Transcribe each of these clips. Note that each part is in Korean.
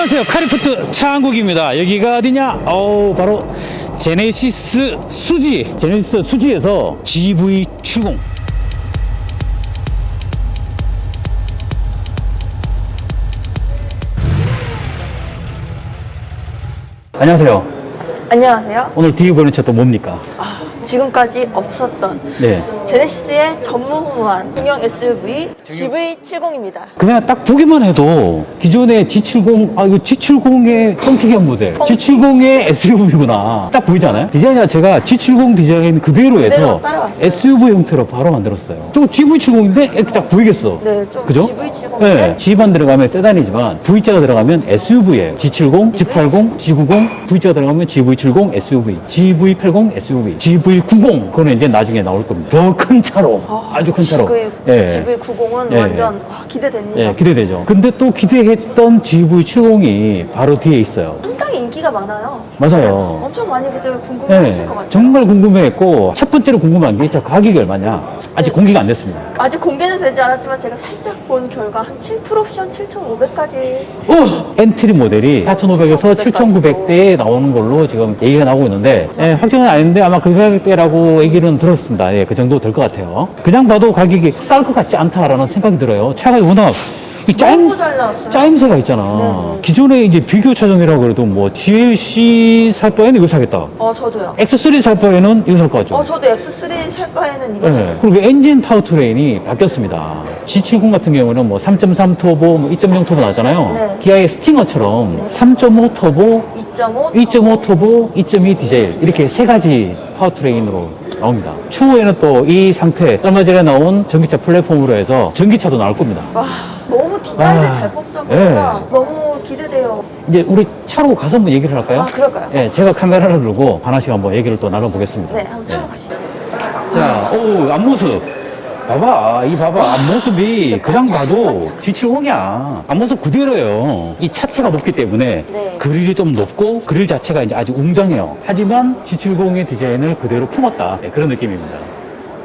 안녕하세요. 카리프트 차한국입니다. 여기가 어디냐? 어 바로 제네시스 수지. 제네시스 수지에서 GV70. 안녕하세요. 안녕하세요. 오늘 뒤에 보는 차또 뭡니까? 아, 지금까지 없었던 네. 제네시스의 전무후무한 중형 SUV GV70입니다. 그냥 딱 보기만 해도 기존의 G70, 아, 이거 G70의 뻥튀기한 모델. G70의 SUV구나. 딱 보이잖아요? 디자인 자체가 G70 디자인 그대로 해서 그대로 따라왔어요. SUV 형태로 바로 만들었어요. 저거 GV70인데 이렇게 딱 보이겠어. 네, 좀 그죠? GV70 네. G만 들어가면 세단이지만 V자가 들어가면 SUV예요. G70, G80, G90, V자가 들어가면 GV70 SUV, GV80 SUV, GV90. 그거는 이제 나중에 나올 겁니다. 더큰 차로. 아, 주 큰 차로. GV, 예. GV90은 예. 완전 와, 기대됩니다. 예, 기대되죠. 근데 또 기대했던 GV70이 바로 뒤에 있어요. 상당히 인기가 많아요. 맞아요. 엄청 많이들 궁금해하실 네, 것 같아요. 정말 궁금했고 첫 번째로 궁금한 게 저 가격이 얼마냐? 아직 공개가 안 됐습니다. 아직 공개는 되지 않았지만 제가 살짝 본 결과 한 7풀 옵션 7,500까지 오! 엔트리 모델이 4,500에서 7,900대에 나오는 걸로 지금 얘기가 나오고 있는데 예, 확정은 아닌데 아마 그 가격대라고 얘기는 들었습니다. 예, 그 정도 될 것 같아요. 그냥 봐도 가격이 쌀 것 같지 않다라는 생각이 들어요. 차가 워낙 이 짜임, 너무 잘 나왔어요. 짜임새가 있잖아. 네네. 기존에 이제 비교 차종이라고 그래도 뭐 GLC 살 바에는 이거 사겠다. 어, 저도요. X3 살 바에는 이거 살것 같죠? 어, 저도 X3 살 바에는 이거 네. 그리고 엔진 파워트레인이 바뀌었습니다. G70 같은 경우는 뭐 3.3 터보, 뭐2.0 터보 나왔잖아요. 네. 기아의 스팅어처럼 3.5 터보, 2.5 2.5 터보, 2.2 디젤 이렇게 세 가지 파워트레인으로 나옵니다. 추후에는 또 이 상태 얼마 전에 나온 전기차 플랫폼으로 해서 전기차도 나올 겁니다. 와, 너무 디자인을 아, 잘 뽑다 보니까 예. 너무 기대돼요. 이제 우리 차로 가서 한번 얘기를 할까요? 아, 그럴까요? 예, 제가 카메라를 들고 하나씩 한번 얘기를 또 나눠보겠습니다. 네, 한번 차로 가시죠. 자, 오, 앞모습. 봐봐, 이 봐봐, 앞모습이 그냥 봐도 G70이야. 앞모습 그대로예요. 이 차체가 높기 때문에 네. 그릴이 좀 높고 그릴 자체가 이제 아주 웅장해요. 하지만 G70의 디자인을 그대로 품었다. 네, 그런 느낌입니다.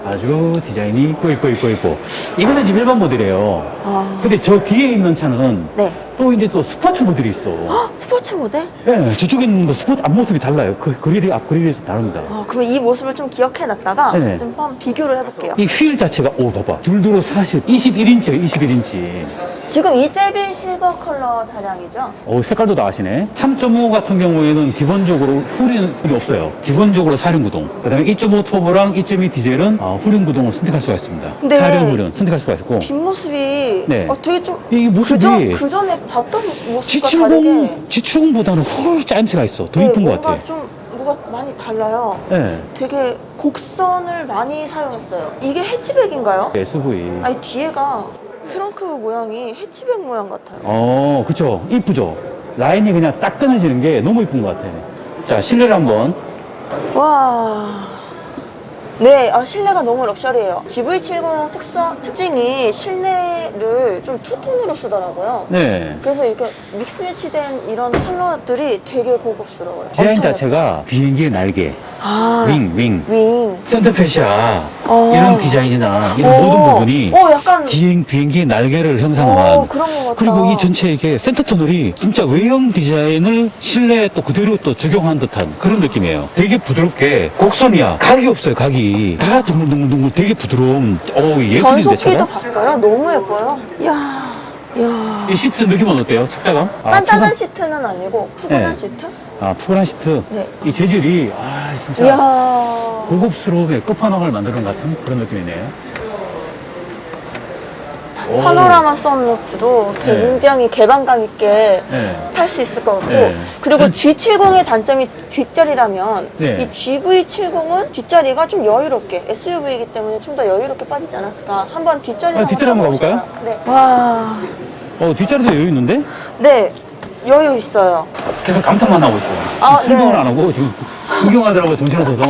아주 디자인이 이뻐, 이뻐, 이뻐, 이뻐. 이거는 지금 일반 모델이에요. 아, 근데 저 뒤에 있는 차는 네. 또 이제 또 스포츠 모델이 있어. 헉, 스포츠 모델? 예, 저쪽에 있는 거 스포츠 앞모습이 달라요. 그 그릴이 앞 그릴이 좀 다릅니다. 어, 그러면 이 모습을 좀 기억해 놨다가 네. 좀 한번 비교를 해볼게요. 이 휠 자체가 오 봐봐 둘두로 40 21인치요 21인치 지금 이 세빌 실버 컬러 차량이죠? 오 색깔도 다 아시네 3.5 같은 경우에는 기본적으로 후륜 이 없어요 기본적으로 사륜 구동 그 다음에 2.5 터보랑 2.2 디젤은 어, 후륜 구동을 선택할 수가 있습니다 근데 사륜 후륜 선택할 수가 있고 뒷모습이 네. 어, 되게 좀 이 모습이 그전, 그 전에 봤던 모습과 다르게 G70 G70보다는 훨 짜임새가 있어 더 네, 이쁜 것 뭔가 같아 좀 뭐가 많이 달라요. 예 되게 곡선을 많이 사용했어요. 이게 해치백인가요? SUV 아니 뒤에가 트렁크 모양이 해치백 모양 같아요. 어 그쵸 이쁘죠 라인이 그냥 딱 끊어지는 게 너무 이쁜 것 같아 자 실내를 한번 와. 네, 아, 실내가 너무 럭셔리해요. GV70 특성, 특징이 실내를 좀 투톤으로 쓰더라고요. 네 그래서 이렇게 믹스 매치된 이런 컬러들이 되게 고급스러워요. 디자인 엄청 자체가 비행기의 날개, 아, 윙, 윙, 윙. 샌드패샤 어. 이런 디자인이나 이런 어, 모든 부분이 어, 약간. 비행, 비행기의 날개를 형상한 어, 그런 것 같다. 그리고 이 전체 이게 센터 터널이 진짜 외형 디자인을 실내에 또 그대로 또 적용한 듯한 그런 느낌이에요. 되게 부드럽게 곡선이야. 각이 없어요, 각이. 다 둥글둥글둥글 되게 부드러운, 어 예술인데 변속기도 차가? 봤어요? 너무 예뻐요. 이야, 이야. 이 시트 느낌은 어때요? 착자감? 아, 단단한 푸근- 시트는 아니고 푸근한 네. 시트? 아, 푸근한 시트. 네. 이 재질이, 아, 진짜. 이야. 고급스러움의 끝판왕을 만드는 것 같은 그런 느낌이네요. 오. 파노라마 썬루프도 네. 굉장히 개방감 있게 네. 탈 수 있을 것 같고 네. 그리고 단- G70의 단점이 뒷자리라면 네. 이 GV70은 뒷자리가 좀 여유롭게 SUV이기 때문에 좀 더 여유롭게 빠지지 않았을까 한번 뒷자리 아, 뒷자리 한번 타보실까요? 네. 와, 어, 뒷자리도 여유 있는데? 네 여유 있어요. 계속 감탄만 하고 있어요. 아, 설명을 네. 안 하고 지금 구경하더라고 정신없어서.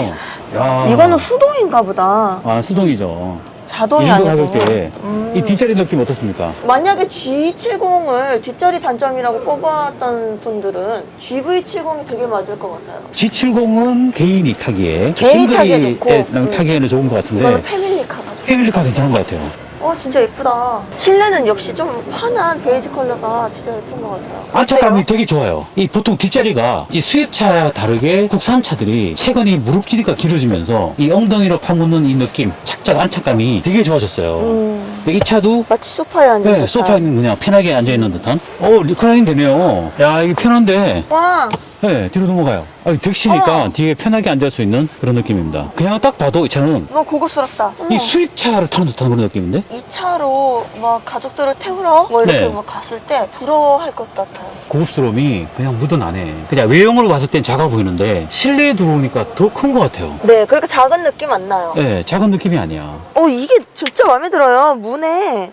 야. 이거는 수동인가 보다. 아, 수동이죠. 자동이 이 정도 아니고. 가격대에 음. 이 뒷자리 느낌 어떻습니까? 만약에 G70을 뒷자리 단점이라고 꼽았던 분들은 GV70이 되게 맞을 것 같아요. G70은 개인이 타기에 개인이 싱글이 타기에 좋고, 예, 음. 타기에는 좋은 것 이거는 같은데 패밀리카가 좋아요. 패밀리카 괜찮은 것 같아요. 어, 진짜 예쁘다. 실내는 역시 좀 환한 베이지 컬러가 진짜 예쁜 것 같아요. 안착감이? 되게 좋아요. 이 보통 뒷자리가 이 수입차와 다르게 국산차들이 최근에 무릎 길이가 길어지면서 이 엉덩이로 파묻는 이 느낌, 착착 안착감이 되게 좋아졌어요. 음, 이 차도 마치 소파에 앉은 네, 듯한. 소파에 그냥 편하게 앉아 있는 듯한. 어, 리클라인 되네요. 야, 이게 편한데. 와, 네, 뒤로 넘어가요. 아, 덱시니까 어머. 뒤에 편하게 앉을 수 있는 그런 느낌입니다. 그냥 딱 봐도 이 차는 너무 고급스럽다. 어머. 이 수입차를 타는 듯한 그런 느낌인데? 이 차로 막 가족들을 태우러 뭐 이렇게 네. 뭐 갔을 때 부러워할 것 같아요. 고급스러움이 그냥 묻어나네. 그냥 외형으로 봤을 땐 작아 보이는데 실내에 들어오니까 더 큰 것 같아요. 네, 그렇게 작은 느낌 안 나요. 네, 작은 느낌이 아니야. 어, 이게 진짜 마음에 들어요. 문에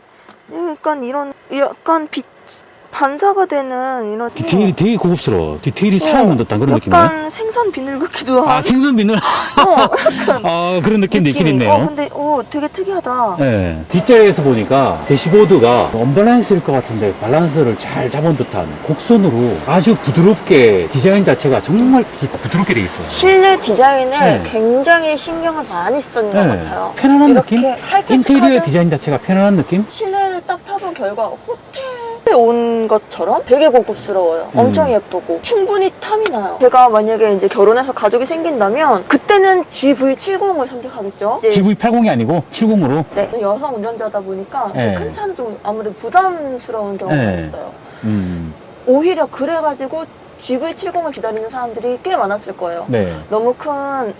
약간 이런 약간 빛 반사가 되는 이런 디테일이 되게 고급스러워. 디테일이 어, 살아있는 듯한 그런 느낌이네. 약간 생선 비늘 같기도 아, 한 생선 비늘. 어, 아, 그런 느낌도 있긴 느낌이. 있네요. 어, 근데 어, 되게 특이하다. 네, 뒷자리에서 보니까 대시보드가 언밸런스일 것 같은데 밸런스를 잘 잡은 듯한 곡선으로 아주 부드럽게 디자인 자체가 정말 부- 부드럽게 돼 있어요. 실내 디자인을 네. 굉장히 신경을 많이 쓴것 같아요. 편안한 이렇게 느낌? 하이패스 인테리어 카드 디자인 자체가 편안한 느낌? 실내를 딱 타본 결과 호텔 에 온 것처럼 되게 고급스러워요. 음. 엄청 예쁘고 충분히 탐이 나요. 제가 만약에 이제 결혼해서 가족이 생긴다면 그때는 GV70을 선택하겠죠. 이제 GV80이 아니고 70으로. 네, 여성 운전자다 보니까 네. 큰 차는 좀 아무래도 부담스러운 경우가 네. 있어요. 음, 오히려 그래가지고 GV70을 기다리는 사람들이 꽤 많았을 거예요. 네. 너무 큰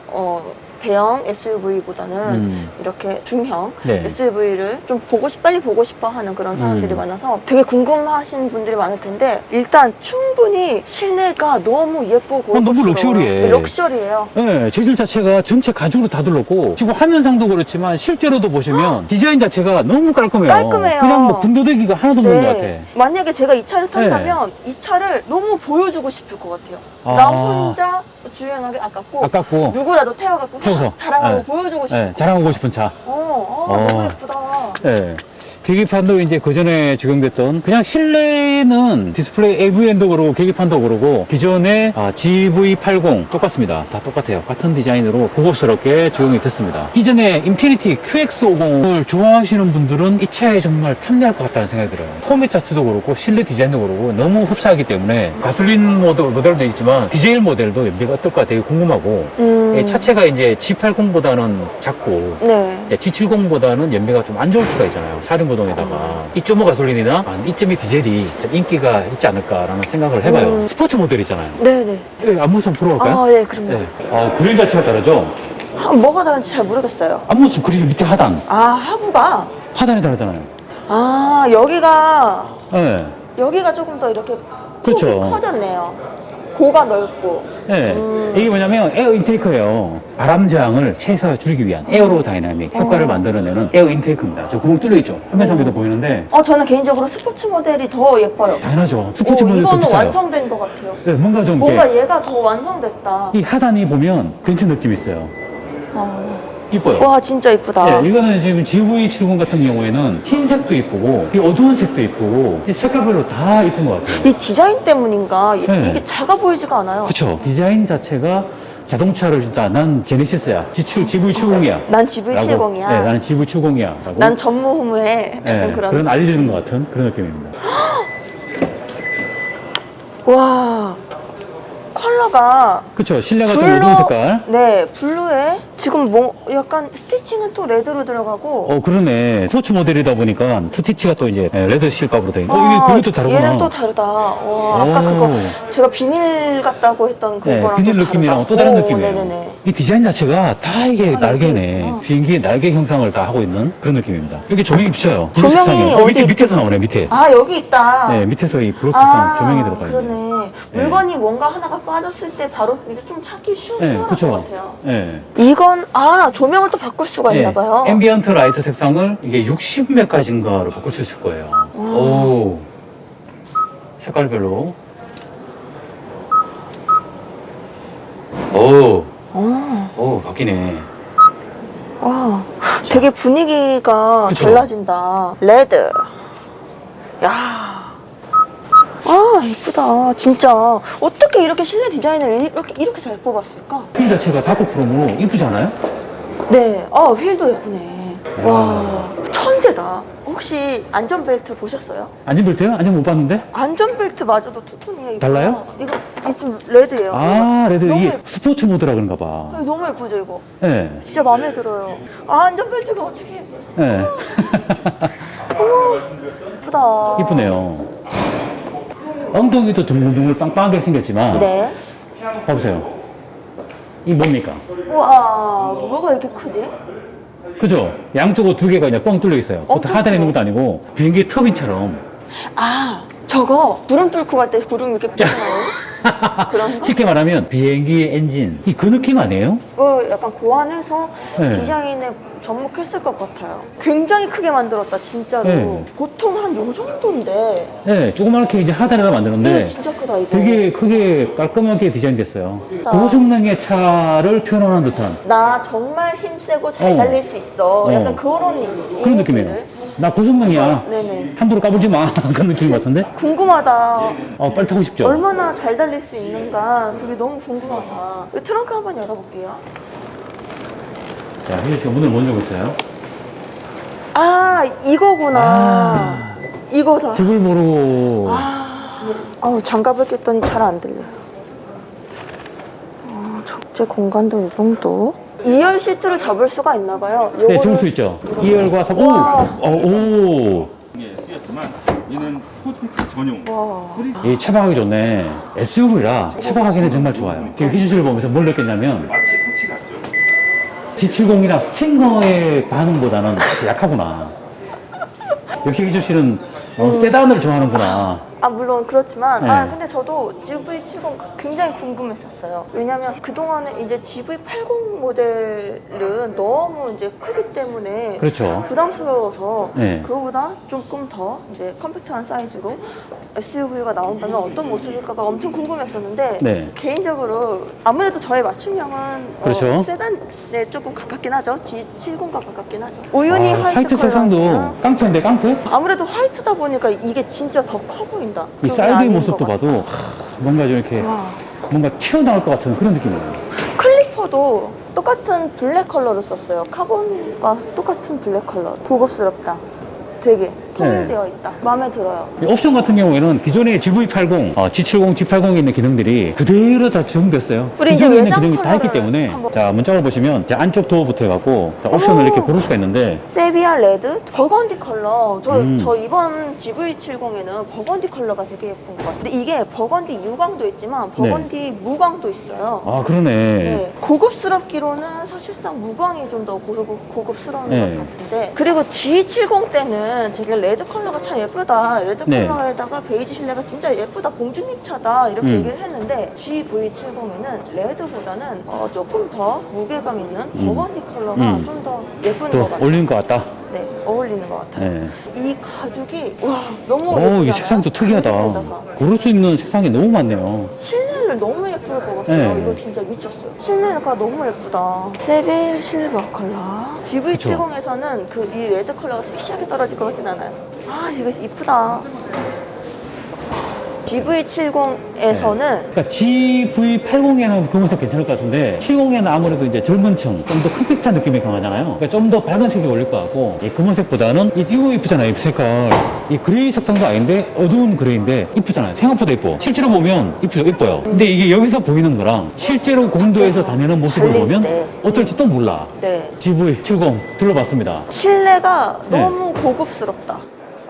어, 대형 SUV보다는 음, 이렇게 중형 네. SUV를 좀 보고 싶 빨리 보고 싶어 하는 그런 사람들이 음. 많아서 되게 궁금하신 분들이 많을 텐데 일단 충분히 실내가 너무 예쁘고 어, 너무 럭셔리해. 럭셔리해요. 네, 재질 자체가 전체 가죽으로 다 둘렀고 지금 화면상도 그렇지만 실제로도 보시면 디자인 자체가 너무 깔끔해요. 깔끔해요. 그냥 뭐 군더더기가 하나도 없는 것 같아. 네. 만약에 제가 이 차를 탄다면 이 차를 너무 보여주고 싶을 것 같아요. 아. 나 혼자 주행하기 아깝고 아깝고 누구라도 태워갖고 태워서. 자랑하고 네. 보여주고 싶고 네, 자랑하고 싶은 차. 어, 어, 어. 너무 예쁘다. 네. 계기판도 이제 그 전에 적용됐던 그냥 실내는 디스플레이 AVN도 그러고 계기판도 그러고 기존의 아, GV80 똑같습니다. 다 똑같아요. 같은 디자인으로 고급스럽게 적용이 됐습니다. 이전에 인피니티 QX50을 좋아하시는 분들은 이 차에 정말 탐내할 것 같다는 생각이 들어요. 포맷 자체도 그렇고 실내 디자인도 그렇고 너무 흡사하기 때문에 가솔린 모델, 모델도 있지만 디젤 모델도 연비가 어떨까 되게 궁금하고 음. 이 차체가 이제 G80보다는 작고 네. G70보다는 연비가 좀 안 좋을 수가 있잖아요. 사륜 구동에다가 2.5 가솔린이나 2.2 디젤이 좀 인기가 있지 않을까라는 생각을 해봐요. 음. 스포츠 모델이잖아요. 네네. 예, 앞모습 한번 풀어볼까요? 아, 예, 그럼요. 네. 아, 그릴 자체가 다르죠? 아, 뭐가 다른지 잘 모르겠어요. 앞모습 그릴 밑에 하단. 아, 하부가. 하단이 다르잖아요. 아, 여기가, 네. 여기가 조금 더 이렇게 그렇죠. 커졌네요. 고가 넓고. 네. 음. 이게 뭐냐면 에어 인테이크예요. 바람 저항을 최소화 줄이기 위한 에어로 다이나믹 효과를 어. 만들어내는 에어 인테이크입니다. 저 구멍 뚫려 있죠. 화면상에도 보이는데 어, 저는 개인적으로 스포츠 모델이 더 예뻐요. 당연하죠. 스포츠 어, 모델도 이거는 비싸요. 완성된 것 같아요. 네, 뭔가 좀 이렇게 뭔가 얘가 더 완성됐다. 이 하단이 보면 벤츠 느낌 있어요. 어. 이뻐요. 와, 진짜 이쁘다. 네, 이거는 지금 GV70 같은 경우에는 흰색도 이쁘고 이 어두운 색도 이쁘고 이 색깔별로 다 이쁜 것 같아요. 이 디자인 때문인가 이- 네. 이게 작아 보이지가 않아요. 그쵸? 디자인 자체가 자동차를 진짜 난 제네시스야. G7, GV70이야. 난 GV70 이야. 네, 나는 GV70이야. 라고 난 전무후무해. 네, 약간 그런, 그런. 알려주는 것 같은 그런 느낌입니다. 와, 컬러가 그쵸? 실내가 좀 어두운 색깔. 네, 블루에 지금 뭐 약간 스티칭은 또 레드로 들어가고. 어, 그러네. 스포츠 모델이다 보니까 투티치가 또 이제 네, 레드 실밥으로 되어 있는. 어, 아, 이게 그것도 다르구나. 얘는 또 다르다. 와, 아까 오. 그거 제가 비닐 같다고 했던 네, 그거랑 비닐 또 느낌이랑 다르다. 또 다른 오, 느낌이에요. 네네네. 이 디자인 자체가 다 이게 아, 날개네. 이렇게, 어. 비행기의 날개 형상을 다 하고 있는 그런 느낌입니다. 여기 조명이 비쳐요. 조명이 블루 색상이요. 어, 밑에, 있- 밑에서 나오네, 밑에. 아 여기 있다. 네, 밑에서 이 블록 색상 조명이 들어가 있네. 그러네. 물건이 뭔가 하나가 빠졌을 때 바로 이게 좀 찾기 쉬운 네, 수월할 그쵸. 것 같아요. 네. 이건 아 조명을 또 바꿀 수가 있나 봐요. 앰비언트 라이트 색상을 이게 60몇 가지인가로 바꿀 수 있을 거예요. 음. 오. 색깔별로. 오. 어, 오, 바뀌네. 와, 되게 분위기가 그쵸. 달라진다. 레드. 야. 아, 이쁘다. 진짜. 어떻게 이렇게 실내 디자인을 이렇게, 이렇게 잘 뽑았을까? 휠 자체가 다크 크롬으로 이쁘지 않아요? 네. 아, 휠도 예쁘네. 와, 천재다. 혹시 안전벨트 보셨어요? 안전벨트요? 안전 못 봤는데? 안전벨트마저도 투톤이에요. 이거. 달라요? 이거 이 지금 레드예요. 아, 레드 너무 이게 예뻐. 스포츠 모드라 그런가 봐. 이거 너무 예쁘죠 이거? 예. 진짜 마음에 들어요. 아 안전벨트가 어떻게 예. 예쁘다. 이쁘네요. 엉덩이도 둥글둥글 빵빵하게 생겼지만 네. 봐보세요. 이 뭡니까? 우와 뭐가 이렇게 크지? 그죠? 양쪽으로 두 개가 그냥 뻥 뚫려 있어요. 보통 엄청 하단에 있는. 것도 아니고 비행기 터빈처럼 아 저거 구름 뚫고 갈 때 구름 이렇게 빠져나요? 그런 거? 쉽게 말하면 비행기의 엔진 이 그 느낌 아니에요? 그걸 약간 고안해서 네. 디자인에 접목했을 것 같아요. 굉장히 크게 만들었다 진짜로. 네. 보통 한 요 정도인데 네, 조그맣게 이제 하단에다 이거 만드는데 진짜 크다 이거. 되게 크게 깔끔하게 디자인됐어요. 아. 고성능의 차를 표현하는 듯한 나 정말 힘세고 잘 어. 달릴 수 있어. 어. 약간 그런 이- 그런. 느낌이에요. 나 고성능이야. 네네. 함부로 까불지 마. 그런 느낌 같은데? 궁금하다. 어, 빨리 타고 싶죠? 얼마나 잘 달릴 수 있는가 그게 너무 궁금하다. 이 트렁크 한번 열어볼게요. 자, 혜주 씨가 문을 못 열고 있어요. 아 이거구나. 아. 이거다. 집을 모르고. 아, 어우, 장갑을 꼈더니 잘 안 들려. 어, 적재 공간도 이 정도. 2열 시트를 접을 수가 있나 봐요. 네, 좋을 수 있죠. 2열과 3, 오! 와. 어, 오! 예, 쓰였지만 얘는 스포츠카 전용 와. 이 차박하기 좋네. SUV라 차박하기는 정말 좋아요. 지금 희주 씨를 보면서 뭘 느꼈냐면, 마치 코치 같죠. G70이랑 스팅어의 반응보다는 약하구나. 역시 희주 씨는 어, 세단을 좋아하는구나. 아, 물론 그렇지만, 네. 아, 근데 저도 GV70 굉장히 궁금했었어요. 왜냐면 그동안에 이제 GV80 모델은 너무 이제 크기 때문에 그렇죠. 부담스러워서 네. 그거보다 조금 더 이제 컴팩트한 사이즈로 SUV가 나온다면 어떤 모습일까가 엄청 궁금했었는데 네. 개인적으로 아무래도 저의 맞춤형은 그렇죠. 어, 세단에 조금 가깝긴 하죠. G70과 가깝긴 하죠. 우연히 아, 화이트, 화이트 색상도 깡패인데 깡패? 아무래도 화이트다 보니까 이게 진짜 더 커 보 인다. 이 사이드의 모습도. 봐도 하, 뭔가 좀 이렇게 와. 뭔가 튀어나올 것 같은 그런 느낌이에요. 클리퍼도 똑같은 블랙 컬러를 썼어요. 카본과 똑같은 블랙 컬러. 고급스럽다. 되게 통일되어 있다. 마음에 들어요. 이 옵션 같은 경우에는 기존의 GV80, 어, G70, G80에 있는 기능들이 그대로 다 적용됐어요. 우리 이제 기존에 있는 외장 기능이 다 있기 때문에 한번- 자 문짝을 보시면 자, 안쪽 도어 부터 해갖고 자, 옵션을 오. 이렇게 고를 수가 있는데 세비야 레드, 버건디 컬러. 저, 음. 저 이번 GV70에는 버건디 컬러가 되게 예쁜 것 같아요. 근데 이게 버건디 유광도 있지만 버건디 무광도 있어요. 아 그러네. 네. 고급스럽기로는 사실상 무광이 좀 더 고급스러운 네. 것 같은데 그리고 G70 때는 되게 레드 컬러가 참 예쁘다 레드 네. 컬러에다가 베이지 실내가 진짜 예쁘다 공주님 차다 이렇게 음. 얘기를 했는데 GV70에는 레드보다는 어, 조금 더 무게감 있는 음. 버건디 컬러가 음. 좀 더 예쁜 또것 같아요 올리는 것 같다. 네, 어울리는 것 같아요 네. 이 가죽이 와 너무 오, 예쁘잖아요 이 색상도 특이하다. 가죽에다가. 고를 수 있는 색상이 너무 많네요. 실내 를 너무 예쁠 것 같아요. 네. 이거 진짜 미쳤어요. 실내가 너무 예쁘다. 세벨 실버 컬러. GV70에서는 그 이 레드 컬러가 섹시하게 떨어질 것 같진 않아요. 아, 이거 이쁘다. GV70에서는 그러니까 GV80에는 그 모습 괜찮을 것 같은데 70에는 아무래도 이제 젊은 층, 좀 더 컴팩트한 느낌이 강하잖아요. 그러니까 좀 더 밝은 색이 어울릴 것 같고 이 검은색보다는 이 이거 이쁘잖아요. 이 색깔. 이 그레이 색상도 아닌데 어두운 그레이인데 이쁘잖아요. 생각보다 이뻐. 실제로 보면 이쁘죠. 이뻐요. 근데 이게 여기서 보이는 거랑 실제로 공도에서 다니는 모습을 달릴 보면 때. 어떨지 또 몰라. 네. GV70 둘러봤습니다. 실내가 네. 너무 고급스럽다.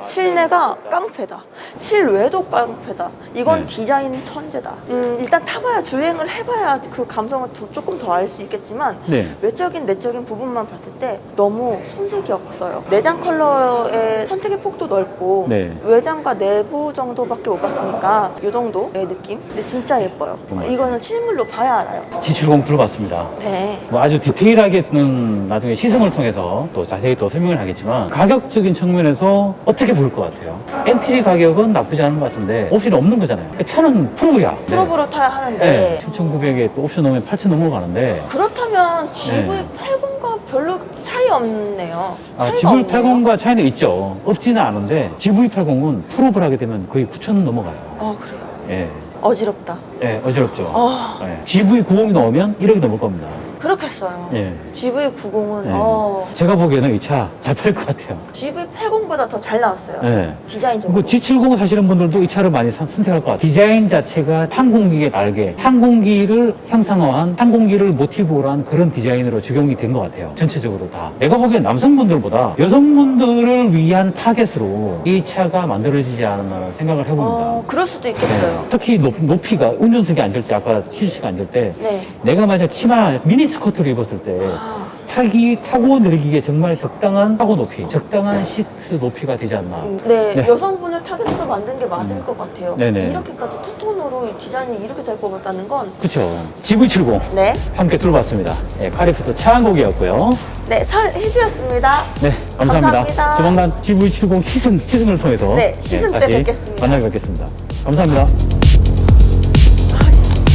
실내가 깡패다. 실외도 깡패다. 이건 네. 디자인 천재다. 음, 일단 타봐야 주행을 해봐야 그 감성을 더- 조금 더 알 수 있겠지만 네. 외적인 내적인 부분만 봤을 때 너무 손색이 없어요. 내장 컬러의 선택의 폭도 넓고 네. 외장과 내부 정도밖에 못 봤으니까 이 정도의 느낌. 근데 진짜 예뻐요. 정말. 이거는 실물로 봐야 알아요. G70 둘러봤습니다. 네. 뭐 아주 디테일하게는 나중에 시승을 통해서 또 자세히 또 설명을 하겠지만 가격적인 측면에서 어떻게 보일 것 같아요? 엔트리 가격은 나쁘지 않은 것 같은데 옵션이 없는 거잖아요. 그 차는 프로브야. 프로브로 타야 하는데 네. 7,900에 또 옵션 넣으면 8,000 넘어가는데 그렇다면 GV80과 별로 차이 없네요. 아, 차이가 없네요. GV80과 차이는 있죠. 없지는 않은데 GV80은 프로브를 하게 되면 거의 9,000 넘어가요. 아 그래요. 예. 어지럽다. 예, 어지럽죠. 어, 예. GV90이 나오면 1억이 넘을 겁니다. 그렇겠어요. 예. GV90은 예. 어, 제가 보기에는 이 차 잘 팔 것 같아요. GV80보다 더 잘 나왔어요. 예. 디자인적으로. 그 G70 사시는 분들도 이 차를 많이 선- 선택할 것 같아요. 디자인 자체가 항공기의 날개, 항공기를 형상화한 항공기를 모티브로 한 그런 디자인으로 적용이 된 것 같아요. 전체적으로 다. 내가 보기엔 남성분들보다 여성분들을 위한 타겟으로 이 차가 만들어지지 않았나 생각을 해봅니다. 어, 그럴 수도 있겠어요. 네. 특히 높, 높이가 운전석에 앉을 때 아까 씨가 앉을 때 네. 내가 만약 치마 미니 스커트를 입었을 때 아, 타기 타고 내리기에 정말 적당한 타고 높이, 적당한 시트 높이가 되지 않나. 음, 네, 네. 여성분을 타겟으로 만든 게 맞을 것 같아요. 네네. 이렇게까지 투톤으로 이 디자인이 이렇게 잘 뽑았다는 건 그렇죠. GV70 네, 함께 들어봤습니다. 예, 카리프트 차 한 곡이었고요. 네, 설 해주였습니다. 네, 감사합니다. 감사합니다. 조만간 GV70 시승, 시승을 통해서 네, 시승 때 다시 뵙겠습니다. 만나 뵙겠습니다. 감사합니다.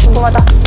궁금하다.